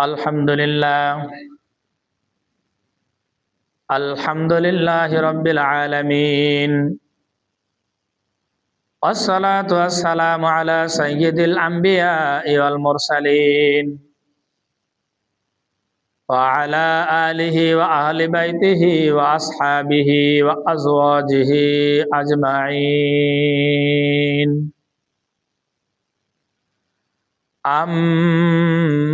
الحمد لله. الحمد لله رب العالمين. والصلاة والسلام على سيد الأنبياء والمرسلين. وعلى آله وأهل بيته وأصحابه وأزواجه أجمعين. أما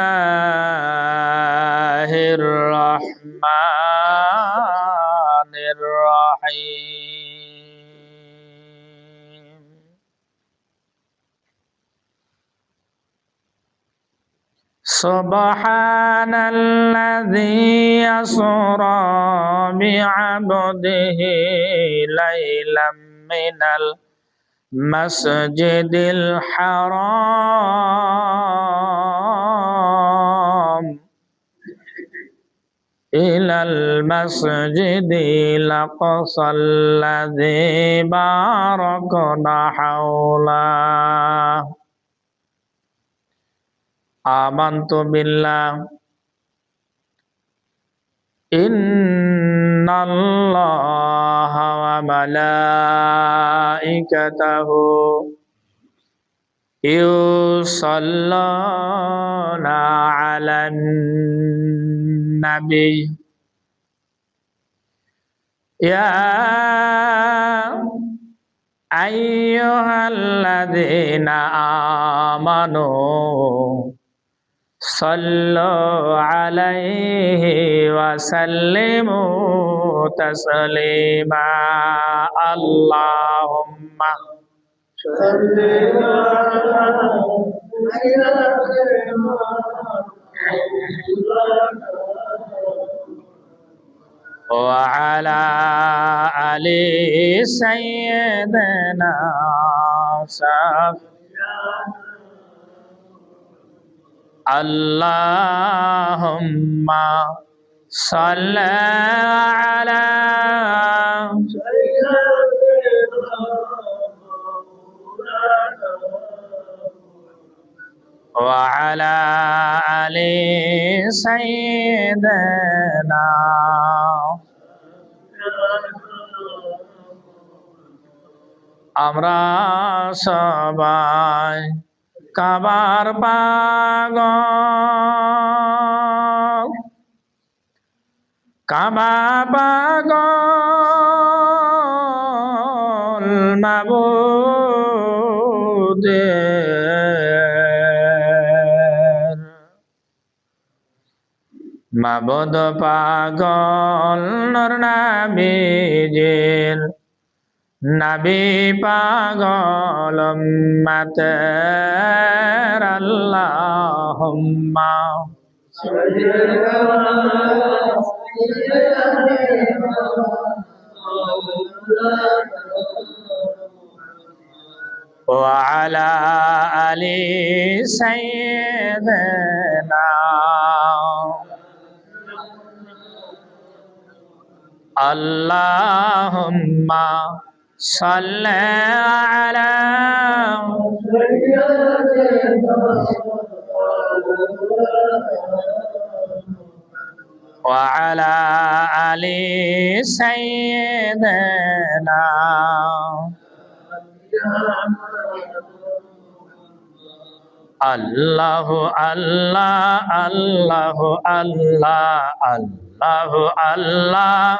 سبحان الذي يسرى بعبده ليلا من المسجد الحرام. إلى المسجد الأقصى الذي باركنا حوله. آمنت بالله إن الله وملائكته يصلون على النبي يا أيها الذين آمنوا صلوا عليه وسلموا تسليما. اللهم وعلى آل سيدنا صف اللهم صل على وعلى آل سيدنا আমরা সবাই কাবার পাগ কাবা পাগ মাবুদে মাবদ পাগল নর নামে জেল। নবী পাগল মাতের আল্লাহুম্মা وعلى آل سيدنا اللهم صلى على وعلى آل سيدنا الله الله الله الله الله الله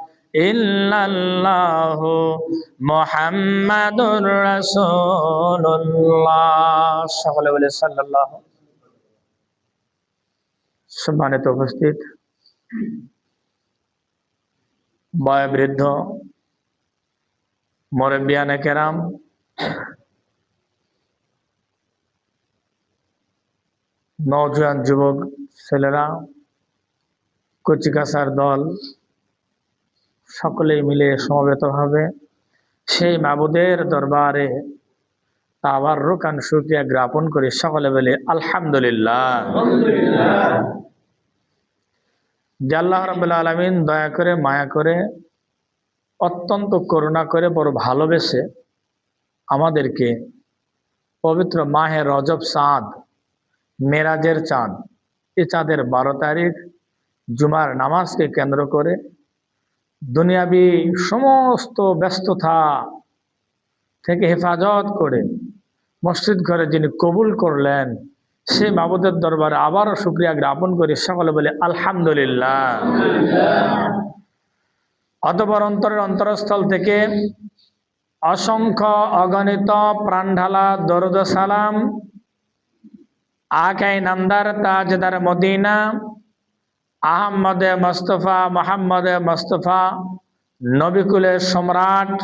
ইল্লাল্লাহু মুহাম্মাদুর রাসূলুল্লাহ। সকলে সাল্লাল্লাহু। সম্মানিত উপস্থিত। বয়োবৃদ্ধ, মরব্বিয়ানে কেরাম। নওজোয়ান যুবক ছেলেরা কচিকাচার দল। সকলেই মিলে সমবেত হবে। সেই মাবুদের দরবারে আবার রোকান শুক্রিয়া জ্ঞাপন করে সকলে বলে আলহামদুলিল্লাহ। যে আল্লাহ রাবুল্লাহ আলমিন দয়া করে, মায়া করে, অত্যন্ত করুণা করে, বড় ভালোবেসে আমাদেরকে পবিত্র মাহে রজব চাঁদ, মেরাজের চাঁদ, এ চাঁদের বারো তারিখ, জুমার নামাজকে কেন্দ্র করে দুনিয়াবি সমস্ত ব্যস্ততা থেকে হেফাজত করে মসজিদ ঘরে যিনি কবুল করলেন, সেই মাবুদের দরবারে আবারও শুক্রিয়া জ্ঞাপন করে। সকলে বলে, আলহামদুলিল্লাহ। অতপর অন্তরের অন্তরস্থল থেকে অসংখ্য অগণিত প্রাণঢালা, দরুদ সালাম আকাই নামদার তাজদার মদিনা আহম্মদে মোস্তফা, মোহাম্মদে মোস্তফা নবিকুলের সম্রাট,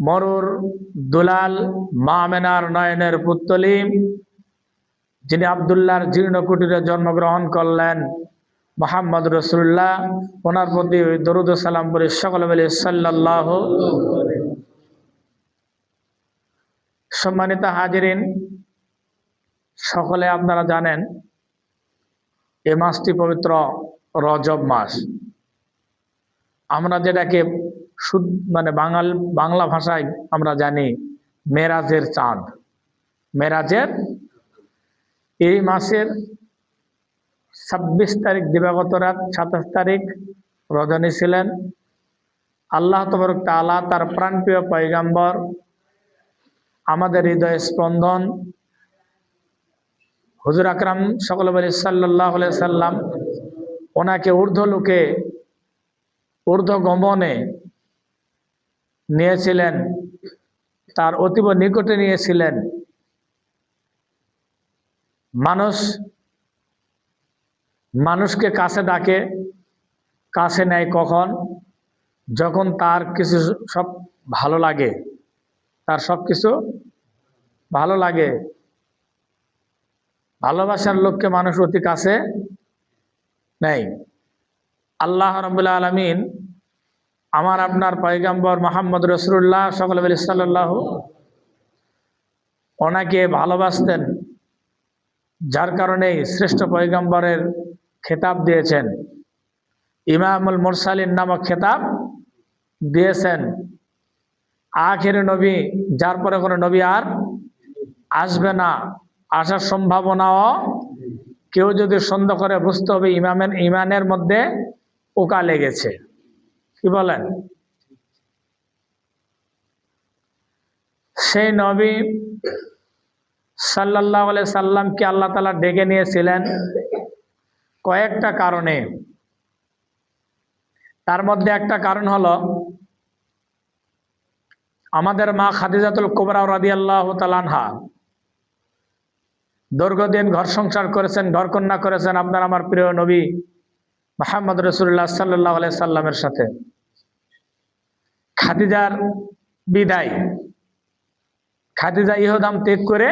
মরুর দুলাল মামেনার নয়নের পুত্তলি, যিনি আবদুল্লাহর জীর্ণ কুটিরে জন্মগ্রহণ করলেন, মোহাম্মদ রসুল্লাহ ওনার প্রতি দরুদ সালাম বলে সকল বলে সাল্লাহ সম্মানিত হাজিরিন সকলে আপনারা জানেন, এ মাসটি পবিত্র রজব মাস। আমরা যেটাকে শুদ্ধ মানে বাঙাল, বাংলা ভাষায় আমরা জানি মেরাজের চাঁদ। মেরাজের এই মাসের ছাব্বিশ তারিখ, দিবাগত রাত সাতাশ তারিখ রজনী ছিলেন। আল্লাহ তবরক তালা তার প্রাণপ্রিয় পৈগাম্বর আমাদের হৃদয় স্পন্দন হুজুর আকরাম সকল বলি সাল্লাহ সাল্লাম ওনাকে ঊর্ধ্ব লোকে, ঊর্ধ্ব গমনে নিয়েছিলেন, তার অতীব নিকটে নিয়েছিলেন। মানুষ, মানুষকে কাছে ডাকে, কাছে নেয় কখন? যখন তার কিছু সব ভালো লাগে, তার সব কিছু ভালো লাগে। ভালোবাসার লোককে মানুষ অতি কাছে নেই। আল্লাহ রবুল্লা আলমিন আমার, আপনার পয়গাম্বর মোহাম্মদ রসুল্লাহ সকল সাল্লাহ ওনাকে ভালোবাসতেন, যার কারণেই শ্রেষ্ঠ পয়গাম্বরের খেতাব দিয়েছেন। ইমামুল মুরসালিন নামক খেতাব দিয়েছেন। আখের নবী, যার পরে কোনো নবী আর আসবে না। আসার সম্ভাবনাও কেউ যদি সন্দেহ করে, বুঝতে হবে ইমামের, ইমানের মধ্যে পোকা লেগেছে। কি বলেন? সেই নবী সাল্লাহ সাল্লামকে আল্লাহ তালা ডেকে নিয়েছিলেন কয়েকটা কারণে। তার মধ্যে একটা কারণ হলো, আমাদের মা খাদিজাতুল কোবরা রাদি আল্লাহ তালানহা দীর্ঘদিন ঘর সংসার করেছেন, ঘর কন্যা করেছেন আপনার আমার প্রিয় নবী মাহমদ রসুল্লাহ সাল্লাহ সাল্লামের সাথে। খাদিজার বিদায়। খাদিজা ইহদাম ত্যাগ করে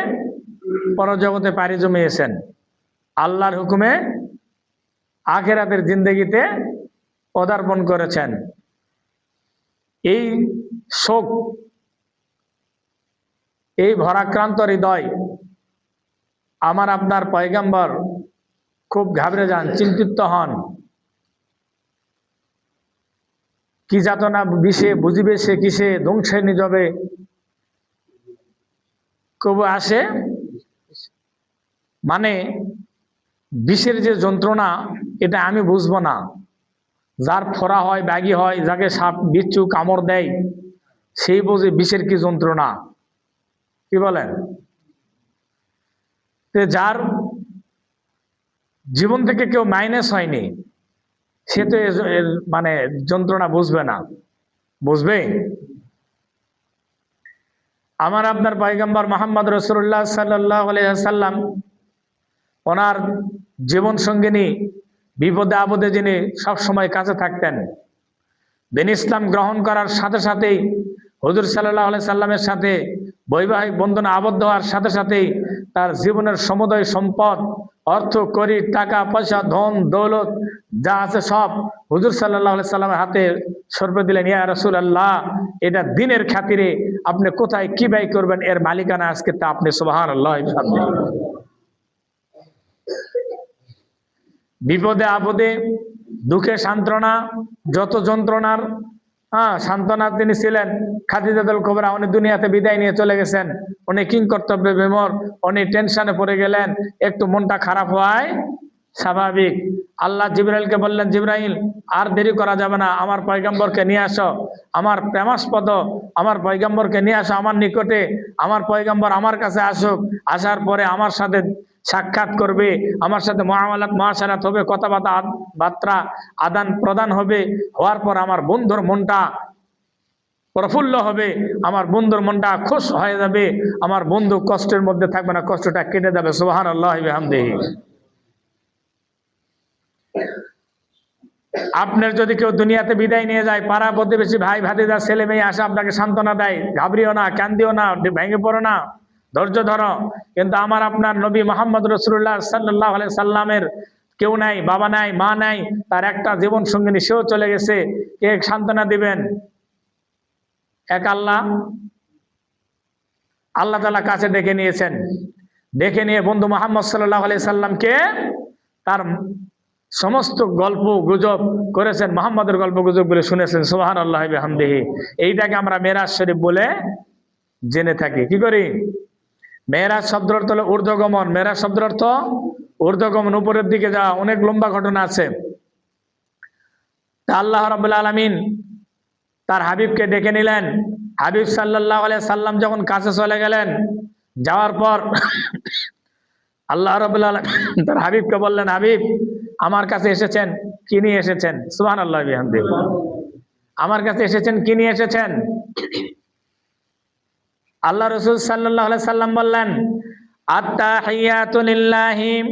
পরজগতে পাড়ি জমিয়েছেন। আল্লাহর হুকুমে আখেরাতের জিন্দগিতে পদার্পণ করেছেন। এই শোক, এই ভরাক্রান্ত হৃদয় আমার আপনার পয়গাম্বর খুব ঘাবড়ে যান, চিন্তিত হন। কি যাতনা বিষে, বুঝিবে সে কিসে, ধ্বংসে নিজবে। কবু আসে মানে বিষের যে যন্ত্রণা, এটা আমি বুঝব না। যার ফোড়া হয় ব্যাগি হয়, যাকে সাপ, বিচ্ছু, কামড় দেয়, সেই বোঝে বিষের কি যন্ত্রণা। কি বলেন? যার জীবন থেকে কেউ মাইনাস হয়নি, সে তো মানে যন্ত্রণা বুঝবে না। বুঝবে? আমার আপনার পয়গম্বর মোহাম্মদ রসুল্লাহ সাল্লাহ সাল্লাম ওনার জীবন সঙ্গিনী, বিপদে আপদে যিনি সবসময় কাছে থাকতেন, দিন ইসলাম গ্রহণ করার সাথে সাথেই হুজুর সাল্লাহ সাল্লামের সাথে বৈবাহিক বন্ধনে আবদ্ধ হওয়ার সাথে সাথেই তার জীবনের সমুদয় সম্পদ, অর্থ, করি, টাকা, পয়সা, ধন, দৌলত, যা আছে সব হুজুর সাল্লাহ সাল্লামের হাতে সর্বে দিলেন। ইয়া রসুল আল্লাহ এটা দিনের খাতিরে আপনি কোথায় কি ব্যয় করবেন? এর মালিকানা আজকে তা আপনি সুবাহান আল্লাহ বিপদে আপদে, দুঃখে সান্ত্বনা, যত যন্ত্রণার হ্যাঁ সান্ত্বনা তিনি ছিলেন খাদিজাদুল কোবরা, উনি দুনিয়াতে বিদায় নিয়ে চলে গেছেন। উনি কিং কর্তব্যে বেমর উনি টেনশনে পড়ে গেলেন, একটু মনটা খারাপ হওয়ায় স্বাভাবিক। আল্লাহ জিব্রাইলকে বললেন, জিব্রাইল, আর দেরি করা যাবে না, আমার পয়গম্বরকে নিয়ে আসো, আমার প্রেমাস্পদ, আমার পয়গম্বরকে নিয়ে আসো, আমার নিকটে, আমার পয়গম্বর আমার কাছে আসুক, আসার পরে আমার সাথে সাক্ষাৎ করবে। আমার সাথে মহামালাত মহাসারাত হবে, কথাবার্তা বার্তা, আদান প্রদান হবে। হওয়ার পর আমার বন্ধুর মনটা প্রফুল্ল হবে। আমার বন্ধুর মনটা খুশ হয়ে যাবে। আমার বন্ধু কষ্টের মধ্যে থাকবে না, কষ্টটা কেটে যাবে। সোহান আল্লাহ আপনার যদি কেউ দুনিয়াতে বিদায় নিয়ে যায়, পাড়া প্রতিবেশী ভাই, ভাতিজা, ছেলে মেয়ে আসে, আপনাকে সান্ত্বনা দেয়, ঘাবড়িও না, কান্দিও না, ভেঙে পড়ো না। ধৈর্য ধরো। কিন্তু আমার আপনার নবী মোহাম্মদ রসুল্লাহ সাল্লাহ সাল্লামের কেউ নাই, বাবা নাই, মা নাই, তার একটা জীবন সঙ্গিনী সেও চলে গেছে। কে সান্ত্বনা দিবেন? এক আল্লাহ। আল্লাহ তালা কাছে ডেকে নিয়েছেন। ডেকে নিয়ে বন্ধু মোহাম্মদ সাল্লাহ আলি সাল্লামকে তার সমস্ত গল্প, গুজব করেছেন। মোহাম্মদের গল্প গুজব বলে শুনেছেন। সোহান আল্লাহ হামদেহি এইটাকে আমরা মেরাজ শরীফ বলে জেনে থাকি। কি করি? মেয়েরাজ শব্দের অর্থ হলো ঊর্ধ্বগমন। মেয়েরাজ শব্দের অর্থ ঊর্ধ্বগমন। উপরের দিকে যাওয়া অনেক লম্বা ঘটনা আছে। আল্লাহ রাবুল আলমিন তার হাবিবকে ডেকে নিলেন। হাবিব সাল্লাহ আলিয়া সাল্লাম যখন কাছে চলে গেলেন, যাওয়ার পর আল্লাহ রবুল্লা তার হাবিবকে বললেন, হাবিব, আমার কাছে এসেছেন, কি নিয়ে এসেছেন? সুহান আল্লাহ আমার কাছে এসেছেন, কি নিয়ে এসেছেন? আল্লাহ রসুল সাল্লাহ সাল্লাম বললেন আত্মাহিয়াতুলিল্লাহিম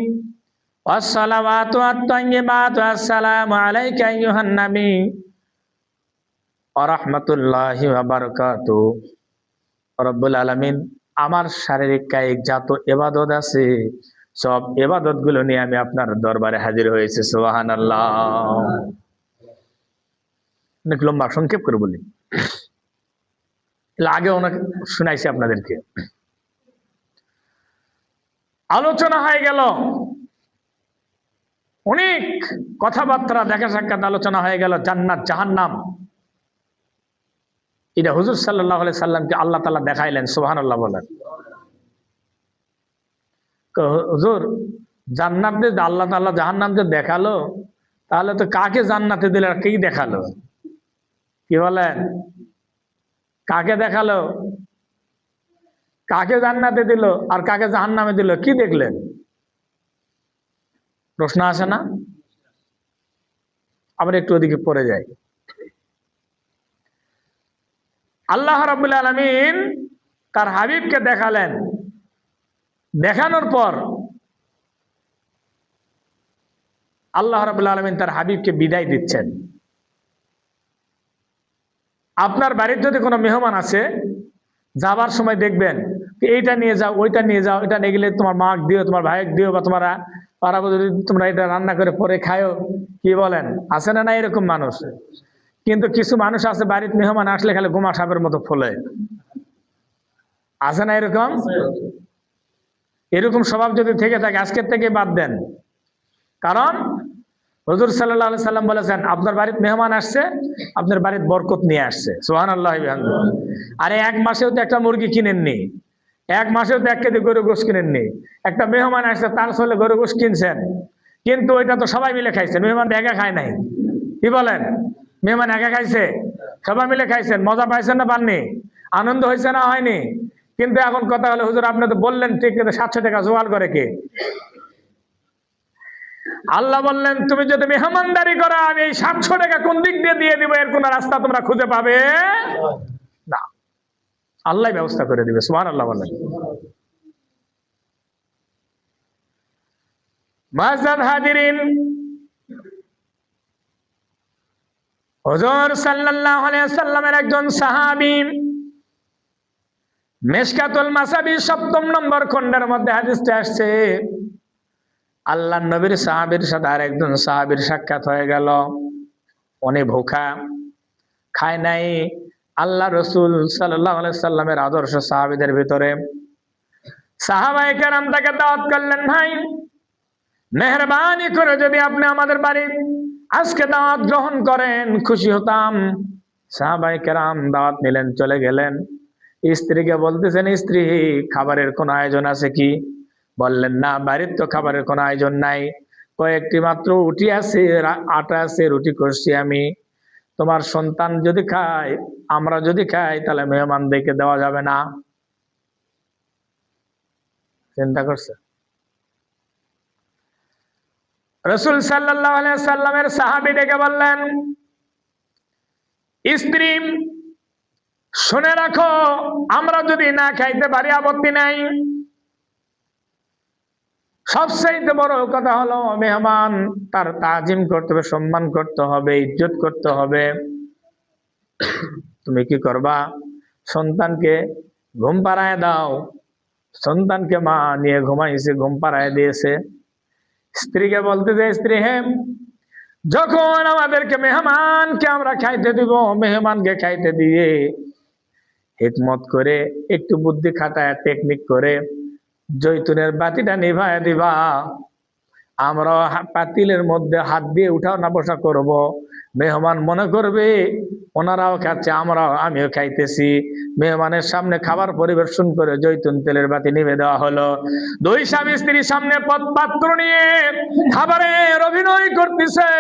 আমার শারীরিক কায়িক যত এবাদত আছে, সব এবাদতগুলো নিয়ে আমি আপনার দরবারে হাজির হয়েছি আল্লাহ অনেক লম্বা সংক্ষেপ করে বলি। আগে অনেক শুনাইছি আপনাদেরকে। আলোচনা হয়ে গেল। অনেক কথাবার্তা, দেখা সাক্ষাৎ আলোচনা হয়ে গেল। জান্নাত, জাহান্নাম। এটা হুজুর সাল্লাহ সাল্লামকে আল্লাহ তালা দেখাইলেন সোহান আল্লাহ বলেন হুজুর, জান্নাতে আল্লাহ তাল্লাহ জাহান্নাম যে দেখাল, তাহলে তো কাকে জান্নাতে দিলে কি দেখাল? কি বলেন? কাকে দেখাল? কাকে জান্নাতে দিল আর কাকে জাহান্নামে দিল? কি দেখলেন? প্রশ্ন আসে না? আবার একটু ওদিকে পড়ে যায় আল্লাহ রাবুল আলমিন তার হাবিবকে দেখালেন। দেখানোর পর আল্লাহ রাবুল আলমিন তার হাবিবকে বিদায় দিচ্ছেন। আপনার বাড়ির যদি কোনো মেহমান আছে যাবার সময় দেখবেন এইটা নিয়ে যাও, ওইটা নিয়ে যাও, এটা নিয়ে গেলে তোমার মাক দিও, তোমার ভাইক দিও বা তোমার, পাড়া যদি তোমরা এটা রান্না করে পরে খায়ও। কি বলেন? আছে না না এরকম মানুষ? কিন্তু কিছু মানুষ আছে, বাড়ির মেহমান আসলে খালি গোমা সাপের মতো ফলে। আছে না এরকম? এরকম স্বভাব যদি থেকে থাকে, আজকের থেকে বাদ দেন। কারণ হজুর সাল্লাহ সাল্লাম বলেছেন, আপনার বাড়িতে মেহমান আসছে, আপনার বাড়িতে বরকত নিয়ে আসছে। সোহান আল্লাহ আরে এক মাসেও তো একটা মুরগি কিনেননি। এক মাসেও তো এক কেজি গরু গোস কিনেননি। একটা মেহমান আসছে, তার সলে গরু গোস কিনছেন। কিন্তু ওইটা তো সবাই মিলে খাইছেন মেহমান একা খায় নাই। কি বলেন? মেহমান একা খাইছে, সবাই মিলে খাইছেন, মজা পাইছেন না পাননি? আনন্দ হয়েছে না হয়নি? কিন্তু এখন কথা হলো, হুজুর আপনি তো বললেন, ঠিক কিন্তু সাতশো টাকা জোয়াল করে কে? আল্লাহ বললেন, তুমি যদি মেহমানদারি করো, আমি এই সাতশো টাকা কোন দিক দিয়ে দিয়ে দিব? এর কোন রাস্তা তোমরা খুঁজে পাবে? না। আল্লাহ ব্যবস্থা করে দিবে সুমান আল্লাহ বললেন একজন সপ্তম নম্বর খণ্ডের মধ্যে হাদিসটা আসছে। আল্লাহ নবীর সাহাবীর সাথে আর একজন সাহাবীর সাক্ষাৎ হয়ে গেল। উনি ভোখা, খায় নাই। আল্লাহ রসুল সাল্লাহ সাল্লামের আদর্শ সাহাবিদের ভিতরে। সাহাবাই তাকে দাওয়াত করলেন, ভাই, মেহরবানি করে যদি আপনি আমাদের বাড়ি আজকে দাওয়াত গ্রহণ করেন, খুশি হতাম। সাহাবাই দাওয়াত চলে গেলেন। স্ত্রীকে বলতেছেন, স্ত্রী, খাবারের কোন আয়োজন আছে কি? বললেন, না, বাড়ির তো খাবারের কোনো আয়োজন নাই। কয়েকটি মাত্র উঠি আছে আটা আছে, রুটি করছি আমি। তোমার সন্তান যদি খায়, আমরা যদি খাই, তাহলে মেহমানদেরকে দেওয়া যাবে না। চিন্তা করছে? রসুল সাল্লামের সাহাবি ডেকে বললেন, স্ত্রী, শুনে রাখো, আমরা যদি না খাইতে পারি আপত্তি নাই। সবচাইতে বড় কথা হলো, মেহমান, তার তাজিম করতে হবে, সম্মান করতে হবে, ইজ্জত করতে হবে। তুমি কি করবা? সন্তানকে ঘুম পাড়ায় দাও। সন্তানকে মা নিয়ে ঘুমাইছে, ঘুম পাড়ায় দিয়েছে। স্ত্রীকে বলতে যে, স্ত্রী হ্যাঁ যখন আমাদেরকে মেহমানকে আমরা খাইতে দিব, মেহমানকে খাইতে দিয়ে হিকমত করে, একটু বুদ্ধি খাটায় টেকনিক করে জৈতুনের বাতিটা নিভায় দিবা। আমরা পাতিলের মধ্যে হাত দিয়ে উঠাও না বসা করব। মেহমান মনে করবে, ওনারাও খাচ্ছে, আমরাও, আমিও খাইতেছি। মেহমানের সামনে খাবার পরিবেশন করে জৈতুন তেলের বাতি নিভে দেওয়া হলো। দুই স্বামী স্ত্রীর সামনে পথ পাত্র নিয়ে খাবারের অভিনয় করতেছে।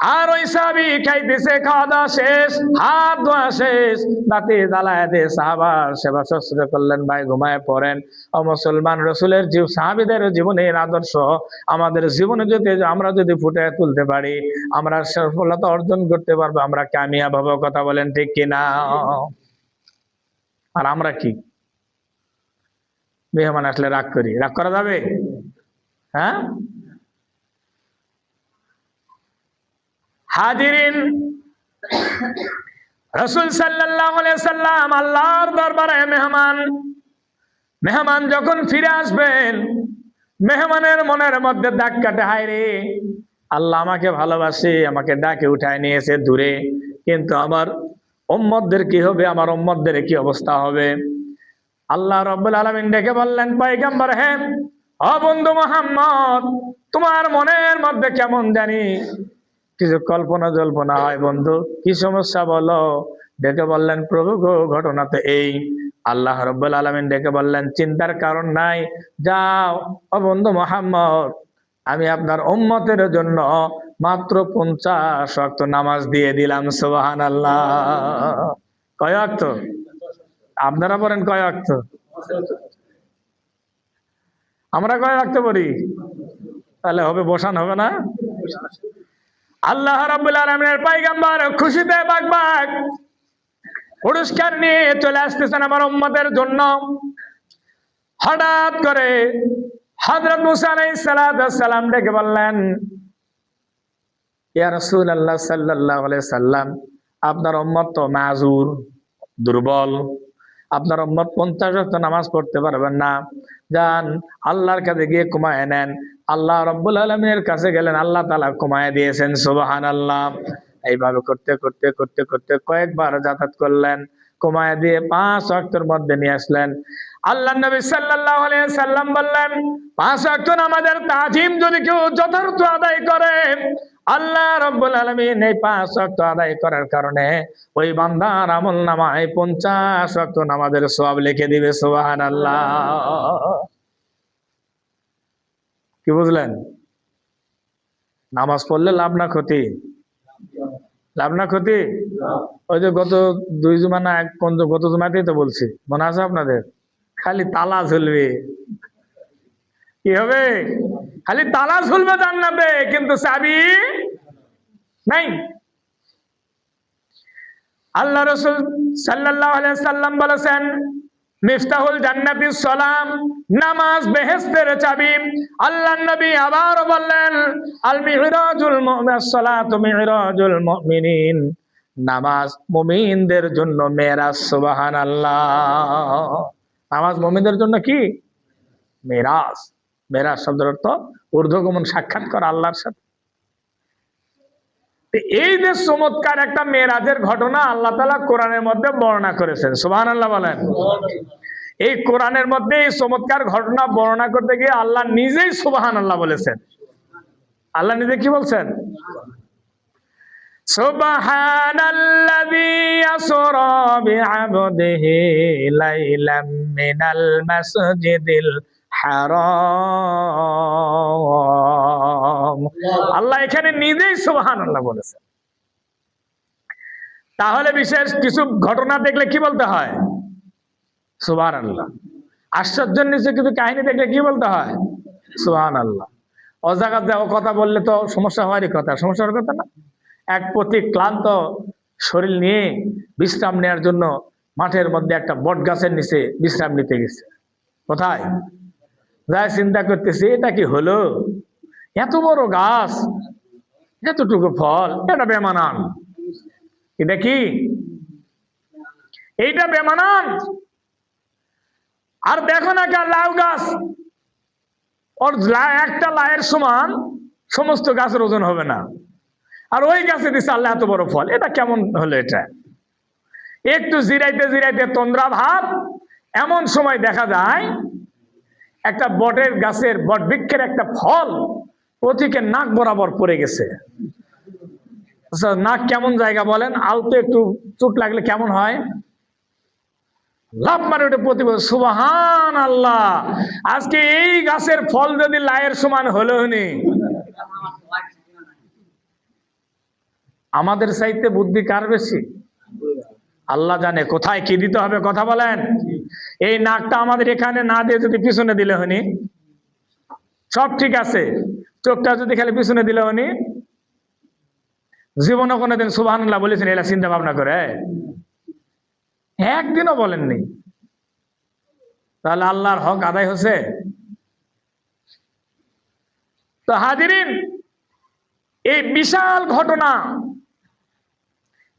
আর ওই সাবি খাইতেছে খাওয়া দাওয়া শেষ, হাত ধোয়া শেষ। বাতি জ্বালায় দিয়ে সাহাবার সেবা শুশ্রূষা করলেন, ভাই ঘুমায় পড়েন। ও মুসলমান রসুলের জীব, সাহাবিদের জীবনের আদর্শ। আমাদের জীবনে যদি, আমরা যদি ফুটে তুলতে পারি, আমরা সফলতা অর্জন করতে পারব, আমরা কামিয়াব হব, কথা বলেন ঠিক কিনা? আর আমরা কি? মেহমান আসলে রাগ করি। রাগ করা যাবে? হ্যাঁ? হাজিরিন। রসুল সাল্লাম আল্লাহর দরবারে মেহমান মেহমান যখন ফিরে আসবেন, মেহমানের মনের মধ্যে দাগ কাটে, হায় রে, আল্লাহ আমাকে ভালোবাসে, আমাকে ডাকে উঠায় নিয়েছে দূরে, কিন্তু আমার উম্মতদের কি হবে, আমার উম্মতদের কি অবস্থা হবে? আল্লাহ রব্বুল আলমিন ডেকে বললেন, পয়গাম্বর হে ও বন্ধু মোহাম্মদ, তোমার মনের মধ্যে কেমন জানি কিছু কল্পনা জল্পনা। হয় বন্ধু, কি সমস্যা বলো? ডেকে বললেন, প্রভু গো, ঘটনা তো এই। আল্লাহ রব্বুল আলমিন ডেকে বললেন, চিন্তার কারণ নাই। যাও, ও বন্ধু মোহাম্মদ, আমি আপনার উম্মতের জন্য মাত্র পঞ্চাশ ওয়াক্ত নামাজ দিয়ে দিলাম সুবাহান আল্লাহ কয় ওয়াক্ত? আপনারা বলেন কয় ওয়াক্ত? আমরা কয় ওয়াক্ত পড়ি? তাহলে হবে, বসান, হবে না? আল্লাহ রাব্বুল আলামিনের পয়গম্বর খুশিতে বাগবাগ পুরস্কার নিয়ে চলে আসতেছেন আমার উম্মতের জন্য। হঠাৎ করে হযরত মুসা সালাম ডেকে বললেন আপনার উম্মত তো মাজুর, দুর্বল। আপনার উম্মত পঞ্চাশ নামাজ পড়তে পারবেন না। যান, আল্লাহর কাছে গিয়ে কমায় নেন। আল্লাহ রব্বুল আলমীর কাছে গেলেন, আল্লাহ তালা কমায় দিয়েছেন সুবাহান আল্লাহ এইভাবে করতে করতে করতে করতে কয়েকবার যাতায়াত করলেন। কমায় দিয়ে পাঁচ ওয়াক্তের মধ্যে নিয়ে আসলেন। আল্লাহ নবী আলাইহি সাল্লাম বললেন, পাঁচ ওয়াক্ত আমাদের তাজিম যদি কেউ যথার্থ আদায় করে আল্লাহ রব্বুল আলামিন এই পাঁচ শক্ত আদায় করার কারণে ওই বান্দার আমল নামায় পঞ্চাশ শক্ত নামাজের সওয়াব লিখে দিবে সোহান আল্লাহ কি বুঝলেন? নামাজ পড়লে লাভ না ক্ষতি? লাভ না ক্ষতি? ওই যে গত দুই জুমা না, এক গত জুমাতেই তো বলছি। মনে আছে আপনাদের? খালি তালা ঝুলবে। কি হবে? খালি তালা ঝুলবে জান্নাতে, কিন্তু চাবি নাই। আল্লাহ রসুল আলাইহি সাল্লাম বলেছেন, মিফতাহুল জান্নাতি সালাম, নামাজ বেহেশতের চাবি। আল্লাহ নবী আবার বললেন, আল মিহরাজুল মুমিন, সালাতু মিহরাজুল মুমিনিন। নামাজ মুমিনদের জন্য মেরাজ, সুবহানাল্লাহ। নামাজ মুমিনদের জন্য কি? মেরাজ। মেরাজ শব্দের অর্থ ঊর্ধ্বগমন সাক্ষাৎ করা আল্লাহর সাথে তো এই যে চমৎকার একটা মেরাজের ঘটনা আল্লাহ তালা কোরআনের মধ্যে বর্ণনা করেছেন সুবাহান আল্লাহ বলেন এই কোরআনের মধ্যে এই চমৎকার ঘটনা বর্ণনা করতে গিয়ে আল্লাহ নিজেই সুবাহান আল্লাহ বলেছেন আল্লাহ নিজে কি বলছেন سبحان الذي أسرى بعبده ليلا من المسجد الحرام আল্লাহ এখানে নিজেই সুবহান আল্লাহ তাহলে বিশেষ কিছু ঘটনা দেখলে কি বলতে হয়? সুবহান আল্লাহ আশ্চর্যের নিচে কিছু কাহিনী দেখলে কি বলতে হয়? সুবহান আল্লাহ অজাগাতে ও কথা বললে তো সমস্যা হওয়ারই কথা। সমস্যা হওয়ার কথা না? এক প্রতি ক্লান্ত শরীর নিয়ে বিশ্রাম নেওয়ার জন্য মাঠের মধ্যে একটা বট গাছের নিচে বিশ্রাম নিতে গেছে। কোথায়? যাই চিন্তা করতেছি, এটা কি হলো? এত বড় গাছ, এতটুকু ফল, এটা বেমানান। এটা কি? এইটা বেমানান। আর দেখো না কা লাউ গাছ। ওর একটা লায়ের সমান সমস্ত গাছের ওজন হবে না। আর ওই গাছে দিচ্ছে আল্লাহ এত বড় ফল, এটা কেমন হলো এটা? একটু জিরাইতে জিরাইতে তন্দ্রা ভাব, এমন সময় দেখা যায় একটা বটের গাছের বট বৃক্ষের একটা ফল প্রতীকের নাক বরাবর পড়ে গেছে। আচ্ছা, নাক কেমন জায়গা বলেন? আলতো একটু চোট লাগলে কেমন হয়? সুবাহান আল্লাহ আজকে এই গাছের ফল যদি লায়ের সমান হলো নি? আমাদের চাইতে বুদ্ধি কার বেশি? আল্লাহ জানে কোথায় কি দিতে হবে কথা বলেন? এই নাকটা আমাদের এখানে না দিয়ে যদি পিছনে দিলে হনি, সব ঠিক আছে। চোখটা যদি খালি পিছনে দিলে হনি, জীবনে কোনোদিন সুবহানাল্লাহ বলেছেন এরা চিন্তা ভাবনা করে একদিনও বলেননি। তাহলে আল্লাহর হক আদায় হচ্ছে। তো হাজিরিন, এই বিশাল ঘটনা,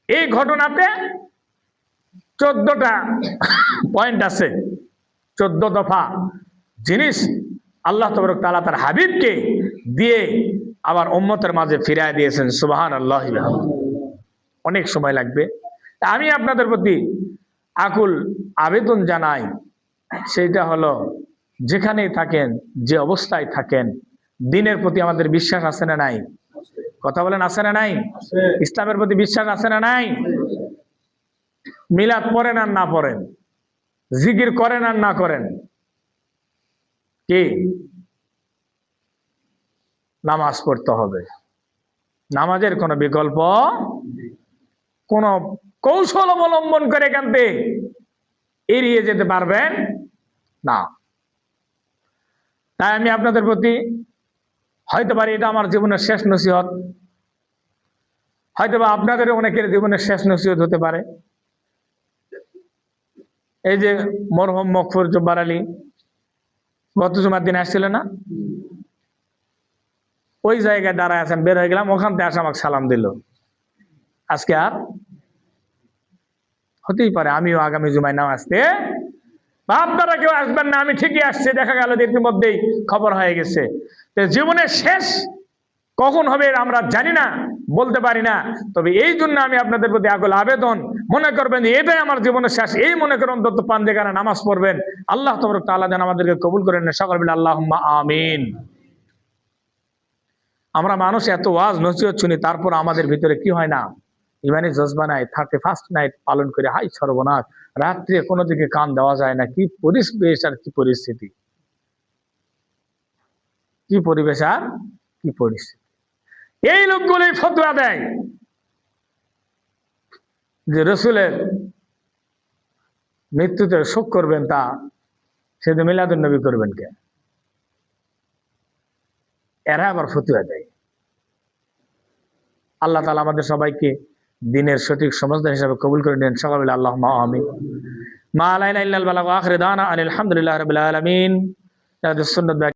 এই ঘটনাতে চোদ্দটা পয়েন্ট আছে। চোদ্দ দফা জিনিস আল্লাহ তবরক তালা তার হাবিবকে দিয়ে আবার উম্মতের মাঝে ফিরায় দিয়েছেন। সুবাহান আল্লাহ অনেক সময় লাগবে। আমি আপনাদের প্রতি আকুল আবেদন জানাই সেইটা হলো যেখানেই থাকেন যে অবস্থায় থাকেন দিনের প্রতি আমাদের বিশ্বাস আছে না নাই? কথা বলেন আছে না নাই? ইসলামের প্রতি বিশ্বাস আছে না নাই? মিলাদ পড়েন আর না পড়েন। জিকির করেন আর না করেন। কি? নামাজ পড়তে হবে। নামাজের কোনো বিকল্প? কোন কৌশল অবলম্বন করে এখান এড়িয়ে যেতে পারবেন? না। তাই আমি আপনাদের প্রতি হয়তো পারি এটা আমার জীবনের শেষ নসিহত। হয়তো বা আপনাদের অনেকের জীবনের শেষ নসিহত হতে পারে। এই যে মরহম মকফুর জব্বার আলী গত জুমার দিন আসছিল না? ওই জায়গায় দাঁড়ায় আছেন, বের হয়ে গেলাম, ওখান থেকে আসে আমাকে সালাম দিল। আজকে আর হতেই পারে, আমিও আগামী জুমায় নাও আসতে। আপনারা কেউ আসবেন না, আমি ঠিকই আসছে, দেখা গেল ইতিমধ্যেই খবর হয়ে গেছে। জীবনের শেষ কখন হবে আমরা জানি না, বলতে পারি না। তবে এই জন্য আমি আপনাদের প্রতি আকুল আবেদন। মনে করবেন এটাই আমার জীবনের শেষ। এই মনে করেন অন্তত পান দেখানে নামাজ পড়বেন। আল্লাহ তবরক তাআলা যেন আমাদেরকে কবুল করেন। না সকল বিল আল্লাহ আমিন। আমরা মানুষ এত ওয়াজ নসিহত শুনি, তারপর আমাদের ভিতরে কি হয় না? ইমানি জজবা নাই, থার্টি ফার্স্ট নাইট পালন করে, হাই সর্বনাশ। রাত্রে কোনো দিকে কান দেওয়া যায় না। কি পরিবেশ আর কি পরিস্থিতি? কি পরিবেশ আর কি পরিস্থিতি? এই লোকগুলোই ফতোয়া দেয় যে রসুলের মৃত্যুতে শোক করবেন তা, সেদিন মিলাদুল নবী করবেন কে? এরা আবার ফতুয়া দেয়। আল্লাহ তালা আমাদের সবাইকে দিনের সঠিক সমজদার হিসাবে কবুল করে নেন। সকাল আল্লাহ আমি মা আলাইনা ইল্লাল বালাগ আখির দানা আলহামদুলিল্লাহ রাব্বিল আলামিন। সুন্নাত